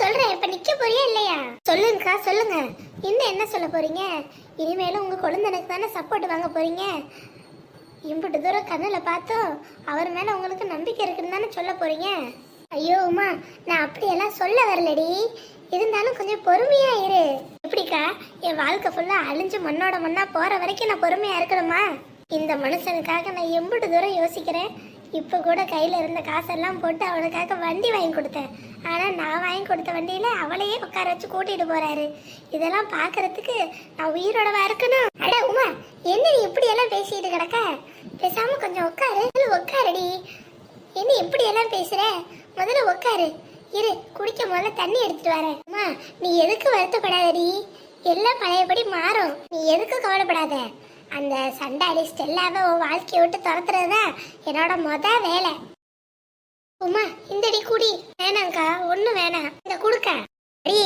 சொல்றேன் இப்ப நிக்க போறியா இல்லையா? சொல்லுங்கக்கா சொல்லுங்க. இன்னும் என்ன சொல்ல போறீங்க? இனிமேலும் உங்க குழந்தைனுக்கு தானே சப்போர்ட் வாங்க போறீங்க? இம்புட்டு தூரம் கண்ணில் பார்த்தோம் அவர் மேல உங்களுக்கு நம்பிக்கை இருக்குன்னு தானே சொல்ல போறீங்க? ஐயோ உமா நான் அப்படியெல்லாம் சொல்ல வரலடி. இருந்தாலும் கொஞ்சம் பொறுமையா இரு. எப்படிக்கா என் வாழ்க்கை ஃபுல்லா அழிஞ்சு மண்ணோட மண்ணா போற வரைக்கும் நான் பொறுமையா இருக்கணுமா? இந்த மனுஷனுக்காக நான் எம்புட்டு தூரம் யோசிக்கிறேன். இப்போ கூட கையில் இருந்த காசெல்லாம் போட்டு அவளுக்காக வண்டி வாங்கி கொடுத்தேன். ஆனால் நான் வாங்கி கொடுத்த வண்டியில் அவளையே உட்கார வச்சு கூட்டிகிட்டு போகிறாரு இதெல்லாம் பார்க்கறதுக்கு நான் உயிரோடவா இருக்கணும்? அட உமா என்ன நீ இப்படியெல்லாம் பேசிட்டு கிடக்க? பேசாமல் கொஞ்சம் உட்காரு. முதல்ல உட்காருடி. என்ன இப்படியெல்லாம் பேசுகிற முதல்ல உட்காரு. இரு குடிக்க முதல்ல தண்ணி எடுத்துட்டு வரேன். அம்மா நீ எதுக்கு வருத்தப்படாதடி. எல்லாம் பழையபடி மாறும். நீ எதுக்கு கவலைப்படாத. அந்த சண்டாடி ஸ்டெல்லாவை உன் வாழ்க்கையை விட்டு துரத்துறது தான் என்னோட மொத வேலை. உமா இந்தடி குடி. வேணாங்க்கா ஒன்றும் வேணாம். இந்த கொடுக்க. அடி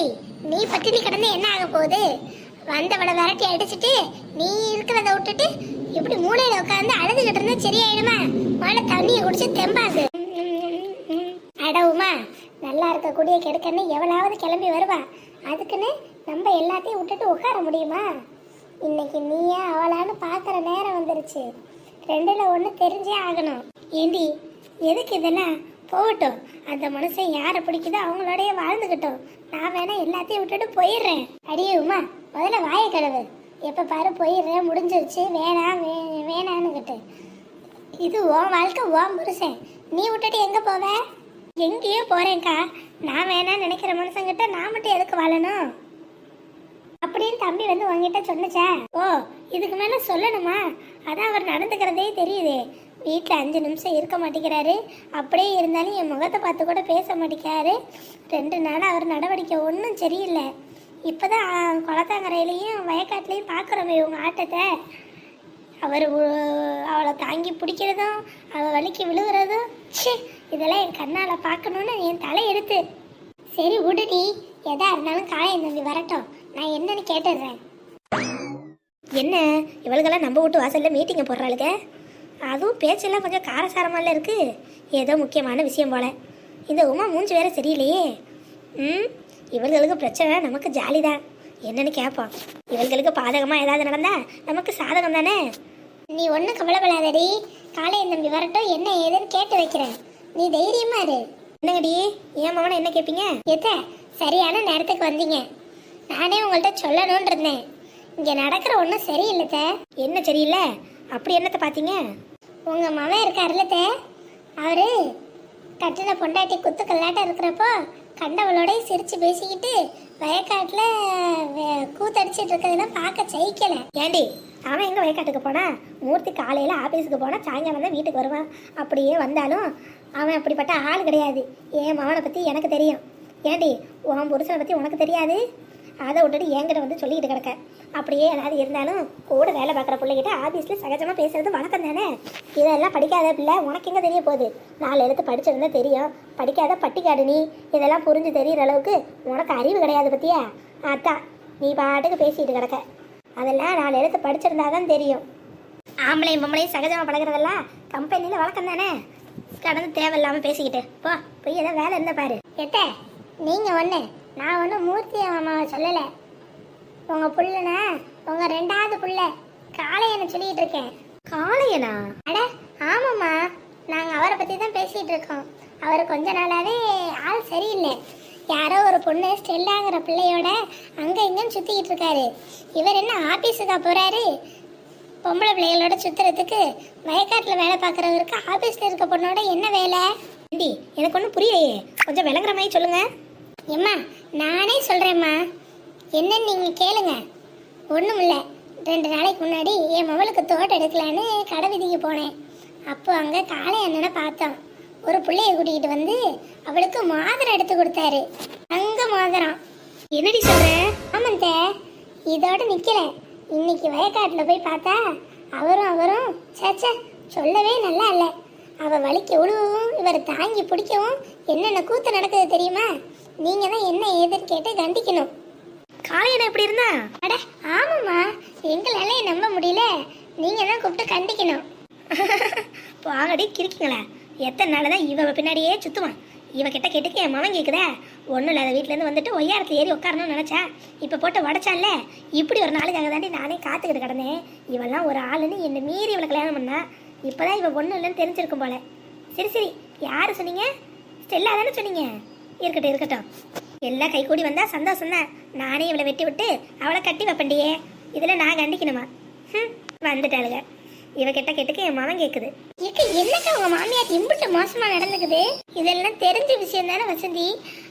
நீ பட்டினி கிடந்து என்ன ஆக போகுது? வந்தவளை விரட்டி அடிச்சுட்டு நீ இருக்கிறத விட்டுட்டு இப்படி மூளையில உட்காந்து அழுதுகிட்டு இருந்தா சரியாயிடுமா? மழை தண்ணியை குடிச்சு தெம்பாது அட உமா நல்லா இருக்கக்கூடிய கெடுக்கன்னு எவளாவது கிளம்பி வருவா? அதுக்குன்னு நம்ம எல்லாத்தையும் விட்டுட்டு உட்கார முடியுமா? இன்னைக்கு நீயே அவளான்னு பார்க்குற நேரம் வந்துருச்சு. ரெண்டுல ஒன்று தெரிஞ்சே ஆகணும். ஏண்டி எதுக்கு இதெல்லாம்? போகட்டும். அந்த மனுஷன் யாரை பிடிக்குதோ அவங்களோடய வாழ்ந்துக்கிட்டோம் நான் வேணா எல்லாத்தையும் விட்டுட்டு போயிடுறேன். அடியே உமா முதல்ல வாயை கடவு எப்போ பாரு போயிடுறேன் முடிஞ்சிருச்சு. வேணாம் வே வேணான்னுக்கிட்டு இது உன் வாழ்க்கை உன் புருஷன் நீ விட்டுட்டு எங்கே போவ? எங்கேயோ போகிறேன்க்கா நான் வேணாம் நினைக்கிற மனுஷங்கிட்ட நான் மட்டும் எதுக்கு வாழணும்? அப்படின்னு தம்பி வந்து உங்ககிட்ட சொன்னுச்சே. ஓ இதுக்கு மேல சொல்லணுமா? அதான் அவர் நடந்துக்கிறதே தெரியுது. வீட்டில் அஞ்சு நிமிஷம் இருக்க மாட்டேங்கிறாரு. அப்படியே இருந்தாலும் என் முகத்தை பார்த்து கூட பேச மாட்டேங்கிறாரு. ரெண்டு நாள் அவர் நடவடிக்கை ஒன்றும் சரியில்லை. இப்போதான் குளத்தாங்கரையிலையும் வயக்காட்டிலையும் பார்க்குறோமே உங்கள் ஆட்டத்தை. அவர் அவளை தாங்கி பிடிக்கிறதும் அவள் வலிக்கு விழுகிறதும் ச்சே இதெல்லாம் என் கண்ணால் பார்க்கணுன்னு என் தலை எடுத்து. சரி விடுடி. எதா இருந்தாலும் காயம் தம்பி வரட்டும். நான் என்னன்னு கேட்டுடுறேன். என்ன? இவளுக்கெல்லாம் நம்ம வீட்டு வாசல்ல மீட்டிங்கை போடுறாளுங்க அதுவும் பேச்செல்லாம் கொஞ்சம் காரசாரமால இருக்கு. ஏதோ முக்கியமான விஷயம் போல. இந்த உமா மூஞ்சி வேற சரியில்லையே. ம்? இவர்களுக்கு பிரச்சனை நமக்கு ஜாலி தான் என்னன்னு கேட்போம் இவர்களுக்கு பாதகமாக ஏதாவது நடந்தா நமக்கு சாதகம் தானே? நீ ஒன்றும் கவலைப்படாதடி. காலையில் நம்பி வரட்டும் என்ன ஏதுன்னு கேட்டு வைக்கிறேன். நீ தைரியமா இரு. என்னங்கடி? ஏன் மவனை என்ன கேட்பீங்க எத்த சரியான நேரத்துக்கு வந்தீங்க. நானே உங்கள்கிட்ட சொல்லணும்னு இருந்தேன். இங்கே நடக்கிற ஒன்றும் சரியில்லைத்த என்ன சரியில்லை? அப்படி என்னத்தை பார்த்தீங்க உங்கள் மகன் இருக்காருல்ல தே. அவரு கட்டின பொண்டாட்டி குத்துக்கல்லாட்டம் இருக்கிறப்போ கண்டவளோடய சிரித்து பேசிக்கிட்டு வயக்காட்டில் கூத்தடிச்சிட்டு இருக்கிறதெல்லாம் பார்க்க சகிக்கலை. ஏண்டி அவன் எங்கே வயக்காட்டுக்கு போனான் மூர்த்தி காலையில் ஆஃபீஸுக்கு போனால் சாயங்காலம் தான் வீட்டுக்கு வருவான். அப்படியே வந்தாலும் அவன் அப்படிப்பட்ட ஆள் கிடையாது. என் மகனை பற்றி எனக்கு தெரியும். ஏண்டி உன் புருஷனை பற்றி உனக்கு தெரியாது? அதை விட்டுட்டு என்கிட்ட வந்து சொல்லிக்கிட்டு கிடக்க. அப்படியே ஏதாவது இருந்தாலும் கூட வேலை பார்க்குற பிள்ளைகிட்ட ஆஃபீஸில் சகஜமாக பேசுறது வழக்கம் தானே? இதெல்லாம் படிக்காத பிள்ளை உனக்கு எங்கே தெரிய போகுது? நாலு எழுத்து படிச்சிருந்தா தெரியும். படிக்காத பட்டிக்காடு நீ. இதெல்லாம் புரிஞ்சு தெரியுற அளவுக்கு உனக்கு அறிவு கிடையாது பற்றியா அதான் நீ பாட்டுக்கு பேசிட்டு கிடக்க. அதெல்லாம் நாலு எழுத்து படிச்சிருந்தா தான் தெரியும். ஆம்பளையும் பொம்பளையும் சகஜமாக பழகிறதெல்லாம் கம்பெனியில் வழக்கம் தானே? கடந்து தேவையில்லாமல் பேசிக்கிட்டு. போ போய் ஏதோ வேலை இருந்தால் பாரு. எட்ட நீங்கள் ஒன்று நான் ஒன்று மூர்த்தியை மாமாவை சொல்லலை. உங்க புள்ளனா உங்க ரெண்டாவது புள்ள காளையனை சொல்லிட்டு இருக்கேன். காளையனா? அட ஆமாம்மா. நாங்க அவரை பத்தி தான் பேசிட்டு இருக்கோம். அவர் கொஞ்ச நாளாவே ஆள் சரியில்லை. யாரோ ஒரு பொண்ணு ஸ்டெல்லாங்கிற பிள்ளையோட அங்க இங்கன்னு சுத்திக்கிட்டு இருக்காரு. இவர் என்ன ஆபீஸுக்கா போறாரு? பொம்பளை பிள்ளைகளோட சுத்துறதுக்கு வயக்காட்டுல வேலை பார்க்குறவருக்கு ஆபீஸ்ல இருக்க பொண்ணோட என்ன வேலை? எனக்கு ஒன்றும் புரியலையே. கொஞ்சம் விளங்குற மாதிரி சொல்லுங்க. எம்மா நானே சொல்கிறேம்மா என்னன்னு நீங்கள் கேளுங்க. ஒன்றும் இல்லை. ரெண்டு நாளைக்கு முன்னாடி என் மகளுக்கு தோட்டம் எடுக்கலான்னு கடை விதிக்கு போனேன். அப்போ அங்கே காளை அண்ணனை பார்த்தோம். ஒரு பிள்ளைய கூட்டிகிட்டு வந்து அவளுக்கு மோதிரம் எடுத்து கொடுத்தாரு. அங்கே மோதிரம் என்னடி சொல்ற? ஆமாந்த இதோட நிற்கல இன்னைக்கு வயக்காட்டில் போய் பார்த்தா அவரும் அவரும் சேச்சே சொல்லவே நல்லா இல்லை. அவள் வலிக்க விழுவும் இவர் தாங்கி பிடிக்கவும் என்னென்ன கூத்து நடக்குது தெரியுமா? நீங்க தான் என்ன ஏதுன்னு கேட்டு கண்டிக்கணும். காளையனா எப்படி இருந்தா? அட ஆமாம்மா. எங்களால நம்ப முடியல. நீங்க தான் கூப்பிட்டு கண்டிக்கணும். வாங்கடி கிரிக்கிங்களா எத்தனை நாள் தான் இவ பின்னாடியே சுத்துவான் இவ கிட்ட கேட்டுக்கு என் மகன் கேட்குதா ஒன்றும் இல்லாத வீட்டிலேருந்து வந்துட்டு ஒய்யாரத்தில் ஏறி உட்காரணும்னு நினச்சேன். இப்போ போட்டு உடச்சான்ல. இப்படி ஒரு நாளுக்காக தாண்டி நானே காத்துக்கிட்டு கிடந்தேன். இவெல்லாம் ஒரு ஆளுன்னு என்னை மீறி இவளை கல்யாணம் பண்ணா. இப்போதான் இவ ஒன்றும் இல்லைன்னு தெரிஞ்சிருக்கும் போல. சரி சரி. யார் சொன்னீங்க? ஸ்டெல்லா தானே சொன்னீங்க? இருக்கட்டும் இருக்கட்டும். எல்லாம் கைகூடி வந்தா சந்தோஷம் தான். நானே இவளை வெட்டி விட்டு அவளை கட்டி வைப்பண்டியே இதில் நான் கண்டிக்கணுமா? ம் வந்துட்டாளுங்க. இவகிட்ட கேட்டுக்கு என் மகன் கேட்குது ஏக்க என்னக்கா உங்க மாமியார் இம்புட்டு மோசமாக நடந்துக்குது? இதெல்லாம் தெரிஞ்ச விஷயம் தானே வசந்தி.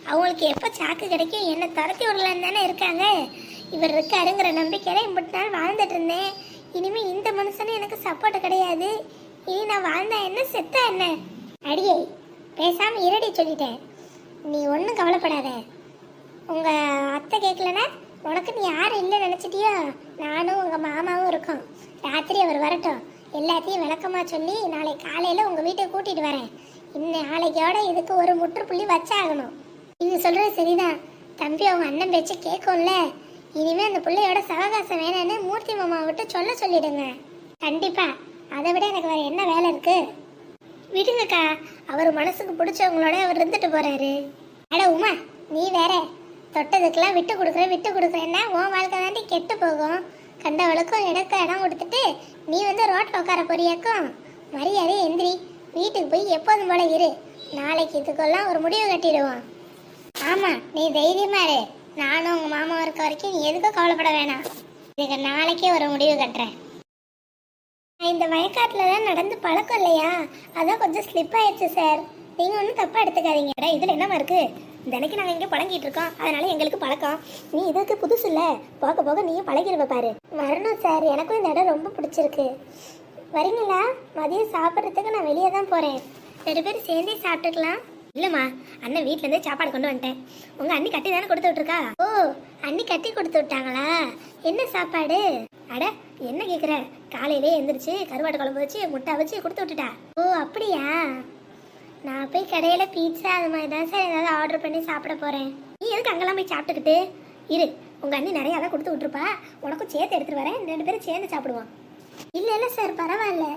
அவங்களுக்கு எப்போ சாக்கு கிடைக்கும் என்ன துரத்தி விடலான்னு தானே இருக்காங்க. இவர் இருக்காருங்கிற நம்பிக்கையில இம்புட்டு நாள் வாழ்ந்துட்டு இருந்தேன். இனிமேல் இந்த மனுஷனும் எனக்கு சப்போர்ட் கிடையாது. இனி நான் வாழ்ந்தா என்ன செத்தா என்ன? அடியே பேசாமல் இருடி சொல்லிட்டேன். நீ ஒன்றும் கவலைப்படாத. உங்கள் அத்தை கேட்கலனா உனக்கு நீ யாரும் இல்லை நினச்சிட்டியோ நானும் உங்கள் மாமாவும் இருக்கோம். ராத்திரி அவர் வரட்டும். எல்லாத்தையும் விளக்கமாக சொல்லி நாளை காலையில் உங்கள் வீட்டை கூட்டிகிட்டு வரேன். இன்னும் நாளைக்கோட இதுக்கு ஒரு முற்றுப்புள்ளி வச்சாகணும். நீங்கள் சொல்கிறது சரிதான். தம்பி அவங்க அண்ணன் பேச்சு கேட்கும்ல இனிமேல் அந்த பிள்ளையோட சவகாசம் வேணும்னு மூர்த்தி மாமாவை விட்டு சொல்ல சொல்லிடுங்க. கண்டிப்பாக அதை விட எனக்கு வேறு என்ன வேலை இருக்குது விடுங்கக்கா. அவர் மனசுக்கு பிடிச்சவங்களோட அவர் இருந்துட்டு போறாரு. அட உமா நீ வேற. தொட்டதுக்கெல்லாம் விட்டு கொடுக்குற விட்டு கொடுக்குறேன்னா உன் வாழ்க்கை தாண்டி கெட்டு போகும். கண்டவளுக்கும் இடக்க இடம் கொடுத்துட்டு நீ வந்து ரோட்டில் உட்கார போறியாக்கும். மரியாதை எந்திரி வீட்டுக்கு போய் எப்போதும் போல இரு. நாளைக்கு இதுக்கெல்லாம் ஒரு முடிவு கட்டிடுவோம். ஆமா நீ தைரியமா இரு. நானும் உங்க மாமா இருக்க வரைக்கும் நீ எதுக்கும் கவலைப்பட வேணாம். இதுக்கு நாளைக்கே ஒரு முடிவு கட்டுறேன். இந்த வயக்காட்டிலலாம் நடந்து பழக்கம் இல்லையா? அதான் கொஞ்சம் ஸ்லிப் ஆயிடுச்சு சார் நீங்கள் ஒன்றும் தப்பாக எடுத்துக்காதீங்க. இதில் என்னமா இருக்குது தினைக்கு நாங்கள் இங்கே பழங்கிட்டு இருக்கோம். அதனால எங்களுக்கு பழக்கம். நீ இதுக்கு புதுசு இல்லை. போக போக நீயும் பழகிருவ பாரு. வரணும் சார் எனக்கும் இந்த இடம் ரொம்ப பிடிச்சிருக்கு. வரீங்களா? மதியம் சாப்பிட்றதுக்கு நான் வெளியே தான் போகிறேன் ரெண்டு பேரும் சேர்ந்தே சாப்பிட்டுக்கலாம். இல்லைம்மா அண்ணன் வீட்டிலேருந்தே சாப்பாடு கொண்டு வந்துட்டேன். உங்கள் அண்ணி கட்டி தானே கொடுத்து விட்ருக்கா ஓ அண்ணி கட்டி கொடுத்து விட்டாங்களா? என்ன சாப்பாடு? அட என்ன கேட்குற காலையிலே எந்திரிச்சு கருவாடு குழம்பு வச்சு முட்டை வச்சு கொடுத்து விட்டுட்டா? ஓ அப்படியா? நான் போய் கடையில் பீட்சா அது மாதிரி தான் சார் ஏதாவது ஆர்டர் பண்ணி சாப்பிட போகிறேன் நீ எதுக்கு அங்கெல்லாம் போய் சாப்பிட்டுக்கிட்டு? இரு உங்கள் அண்ணி நிறையா தான் கொடுத்து விட்ருப்பா உனக்கும் சேர்த்து எடுத்துட்டு வரேன். ரெண்டு பேரும் சேர்ந்து சாப்பிடுவோம். இல்லை இல்லை சார் பரவாயில்ல.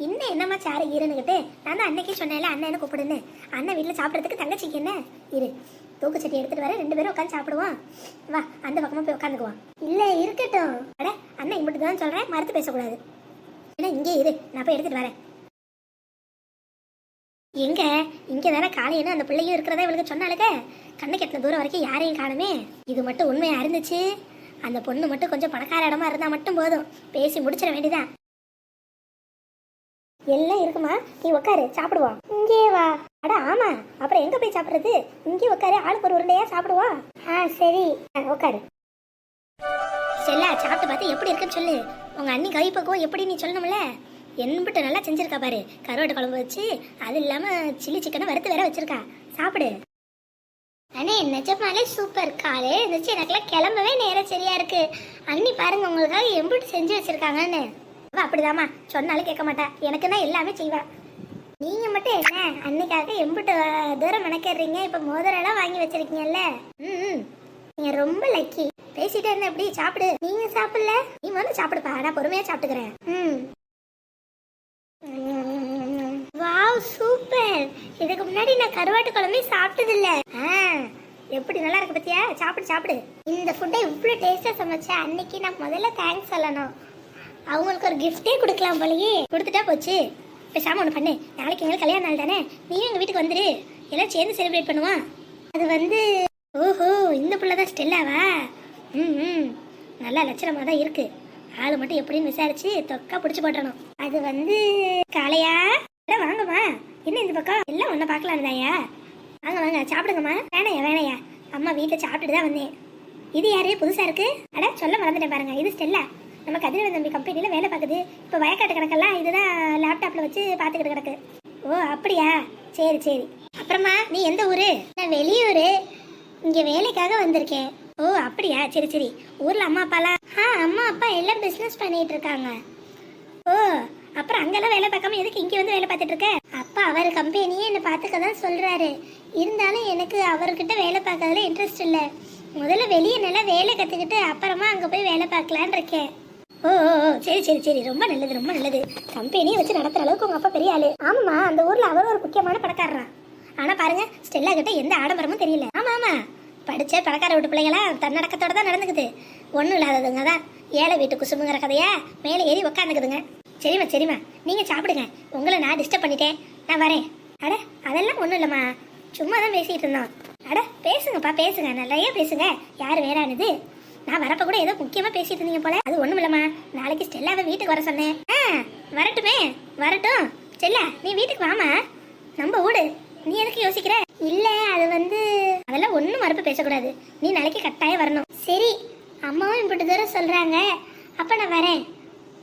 என்ன என்னம்மா சாரு இருந்துக்கிட்டு நான் தான் அன்னைக்கே சொன்னேன்ல அண்ணன் கூப்பிடுன்னு. அண்ணன் வீட்டில் சாப்பிட்றதுக்கு தங்கச்சிக்கு என்ன? இரு. தூக்கு சட்டி எடுத்துட்டு வரேன் ரெண்டு பேரும் உட்காந்து சாப்பிடுவோம். வா அந்த பக்கமாக போய் உட்காந்துக்குவோம் இல்லை இருக்கட்டும். அட அண்ணன் இம்பிட்டு தான் சொல்கிறேன் மறுத்து பேசக்கூடாது. ஏன்னா இங்கே இரு. நான் போய் எடுத்துட்டு வரேன். எங்க? இங்கே தானே காலையில அந்த பிள்ளையும் இருக்கிறதா இவளுக்கு சொன்னாலுங்க கண்ணு கெட்டின தூரம் வரைக்கும் யாரையும் காணுமே? இது மட்டும் உண்மையா இருந்துச்சு? அந்த பொண்ணு மட்டும் கொஞ்சம் பணக்கார இடமா இருந்தா மட்டும் போதும். பேசி முடிச்சிட வேண்டியதான் எல்லாம் இருக்குமா? நீ உட்காரு சாப்பிடுவோம் இங்கே வா. அட ஆமா. அப்புறம் எங்க போய் சாப்பிடுறது? இங்கே உட்காரு ஆளுக்கு ஒரு உருண்டையா சாப்பிடுவோம் ஆ சரி. உட்காரு செல்லா சாப்பிட்டு பார்த்து எப்படி இருக்குன்னு சொல்லு. உங்க அண்ணி கை பக்குவம் எப்படி நீ சொல்லணும்ல? என்பிட்டு நல்லா செஞ்சிருக்கா பாரு. கருவாட்டு குழம்பு வச்சு அது இல்லாம சில்லி சிக்கனை வறுத்து வேற வச்சிருக்கா. சாப்பிடு. அண்ணே நிஜமாலே சூப்பர் காலையில் இருந்துச்சு எனக்குலாம் கிளம்பவே நேரம் சரியா இருக்கு. அண்ணி பாருங்க உங்களுக்காக எம்பிட்டு செஞ்சு வச்சிருக்காங்கன்னு. அவ அப்படிதாம்மா. சொன்னாலும் கேட்க மாட்டா. எனக்கு தான் எல்லாமே செய்வா. நீங்க மட்டும் என்ன? அன்னைக்காக எம்பிட்டு தூரம் மெனக்கிறீங்க இப்ப மோதிரெல்லாம் வாங்கி வச்சிருக்கீங்கல்ல? ம் ம். நீங்க ரொம்ப லக்கி பேசிட்டே இருந்தா எப்படி? சாப்பிடு. நீங்க சாப்பிடல? நீ வந்து சாப்பிடுப்பா. நான் பொறுமையா சாப்பிட்டுக்கிறேன். ம். Wow super. இதுக்கு முன்னாடி நான் கருவாட்டு குழம்பே சாப்பிட்டது இல்ல ஆ. எப்படி நல்லா இருக்கு பத்தியா? சாப்பிடு சாப்பிடு. இந்த ஃபுட்டை இவ்வளோ டேஸ்ட்டாக சமைச்சேன் அன்னைக்கு நான் முதல்ல தேங்க்ஸ் சொல்லணும். அவங்களுக்கு ஒரு கிஃப்டே கொடுக்கலாம் போலயே. கொடுத்துட்டா போச்சு. பேசாம ஒன்று பண்ணு. நாளைக்கு எங்களுக்கு கல்யாண நாள் தானே. நீயும் எங்கள் வீட்டுக்கு வந்துரு. எல்லாம் சேர்ந்து செலிப்ரேட் பண்ணுவோம். அது வந்து ஓஹோ இந்த பிள்ளை தான் ஸ்டெல்லாவா? ம் ம். நல்லா லட்சணமாக தான் இருக்கு. ஆள் மட்டும் எப்படின்னு விசாரிச்சு தொக்கா பிடிச்சி போட்டணும் அது வந்து காளையா? எல்லாம் வாங்கம்மா. என்ன இந்த பக்கம்? எல்லாம் ஒன்றை பார்க்கலாம் தாயா வாங்க வாங்க. சாப்பிடுங்கம்மா. வேணையா வேணையா. அம்மா வீட்டில் சாப்பிட்டுட்டு தான் வந்தேன். இது யாரு? புதுசாக இருக்கு? அட சொல்ல மறந்துட்டேன் பாருங்க. இது ஸ்டெல்லா? நம்ம கதிரவன் தம்பி கம்பெனியில் வேலை பார்க்குது. இப்போ வயக்காட்டு கணக்கெல்லாம் இதுதான் லேப்டாப்பில் வச்சு பார்த்துக்கிட்டு கிடக்கு. ஓ அப்படியா? சரி சரி. அப்புறமா நீ எந்த ஊர்? நான் வெளியூர். இங்கே வேலைக்காக வந்திருக்கேன். ஓ அப்படியா? சரி சரி. ஊரில் அம்மா அப்பாலாம்? ஆ அம்மா அப்பா எல்லாம் பிஸ்னஸ் பண்ணிகிட்டு இருக்காங்க. ஓ அப்புறம் அங்கெல்லாம் வேலை பார்க்காம எதுக்கு இங்கே வந்து வேலை பார்த்துட்டு இருக்க? அப்பா அவர் கம்பெனியே என்னை பார்த்துக்க தான் சொல்கிறாரு இருந்தாலும் எனக்கு அவர்கிட்ட வேலை பார்க்கறதுல இன்ட்ரெஸ்ட் இல்லை. முதல்ல வெளியே நல்லா வேலை கற்றுக்கிட்டு அப்புறமா அங்கே போய் வேலை பார்க்கலான்னு இருக்கேன். ஓ ஓ சரி சரி சரி. ரொம்ப நல்லது ரொம்ப நல்லது. கம்பெனியை வச்சு நடத்துற அளவுக்கு உங்க அப்பா பெரிய ஆளு. ஆமாம்மா அந்த ஊர்ல அவர் ஒரு முக்கியமான பணக்காரரா ஆனா பாருங்க ஸ்டெல்லா கிட்ட எந்த ஆடம்பரமும் தெரியல. ஆமா ஆமா படிச்ச பணக்கார வீட்டு பிள்ளைங்களாம் தன்னடக்கத்தோட தான் நடந்துக்குது. ஒன்றும் இல்லாததுங்க தான் ஏழை வீட்டு குசுமுங்கிற கதையா? மேலே ஏறி உக்காந்துக்குதுங்க. சரிம்மா சரிம்மா. நீங்க சாப்பிடுங்க. உங்களை நான் டிஸ்டர்ப் பண்ணிட்டேன். நான் வரேன். அட அதெல்லாம் ஒன்றும் இல்லைம்மா. சும்மா தான் பேசிட்டு இருந்தோம். அட பேசுங்கப்பா பேசுங்க. நிறைய பேசுங்க. யார் வேறானது? நான் வரப்ப கூட ஏதோ முக்கியமா பேசிட்டு இருந்தீங்க போல. அது ஒண்ணும் இல்லம்மா. நாளைக்கு ஸ்டெல்லாவை வீட்டுக்கு வர சொன்னேன். ஆ வரட்டுமே. வரட்டும். ஸ்டெல்லா நீ வீட்டுக்கு வாமா நம்ம ஊடு நீ எதுக்கு யோசிக்கிற? இல்ல அது வந்து அதெல்லாம் ஒண்ணும் மறுப்பு பேசக்கூடாது. நீ நாளைக்கு கட்டாயம் வரணும். சரி அம்மாவும் இப்படி தூரம் சொல்றாங்க. அப்ப நான் வரேன்.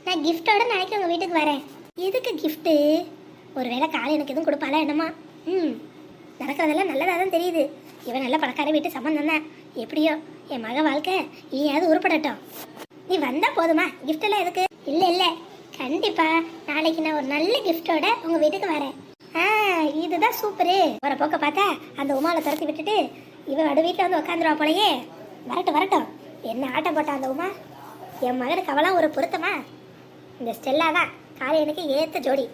நான் கிஃப்டோட நாளைக்கு உங்க வீட்டுக்கு வரேன். எதுக்கு கிஃப்ட்டு ஒருவேளை காலை எனக்கு எதுவும் கொடுப்பாளா என்னம்மா ம் நடக்கிறதெல்லாம் நல்லதாக தான் தெரியுது. இவன் நல்ல பணக்கார வீட்டு சம்மந்தம் தான் எப்படியோ என் மக வாழ்க்கை இனியாவது உருப்படட்டும். நீ வந்தா போதுமா? கிஃப்ட் எல்லாம் எதுக்கு? இல்ல இல்ல. கண்டிப்பா நாளைக்கு நான் ஒரு நல்ல கிஃப்டோட உங்க வீட்டுக்கு வரேன். ஆ இதுதான் சூப்பரு. வர போக்க பார்த்தா அந்த உமாவை துரத்தி விட்டுட்டு இவன் அடு வீட்டில் வந்து உட்காந்துருவா போலயே. வரட்டும் வரட்டும். என்ன ஆட்டம் போட்டா அந்த உமா? என் மகனுக்கு அவளாம் ஒரு பொருத்தமா? இந்த ஸ்டெல்லா தான் காலை எனக்கு ஏத்த ஜோடி.